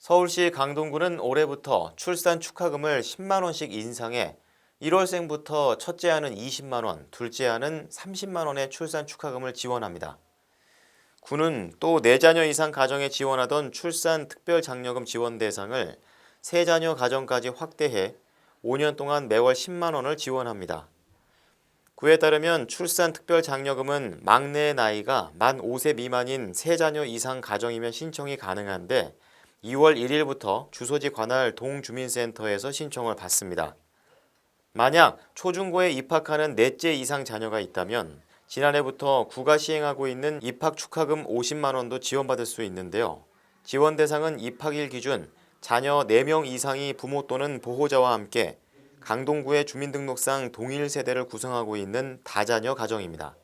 서울시 강동구는 올해부터 출산 축하금을 10만 원씩 인상해 1월생부터 첫째 아는 20만 원, 둘째 아는 30만 원의 출산 축하금을 지원합니다. 구는 또 4자녀 이상 가정에 지원하던 출산 특별 장려금 지원 대상을 세자녀 가정까지 확대해 5년 동안 매월 10만 원을 지원합니다. 구에 따르면 출산 특별 장려금은 막내의 나이가 만 5세 미만인 세자녀 이상 가정이면 신청이 가능한데 2월 1일부터 주소지 관할 동주민센터에서 신청을 받습니다. 만약 초중고에 입학하는 넷째 이상 자녀가 있다면 지난해부터 구가 시행하고 있는 입학 축하금 50만 원도 지원받을 수 있는데요. 지원 대상은 입학일 기준 자녀 4명 이상이 부모 또는 보호자와 함께 강동구의 주민등록상 동일 세대를 구성하고 있는 다자녀 가정입니다.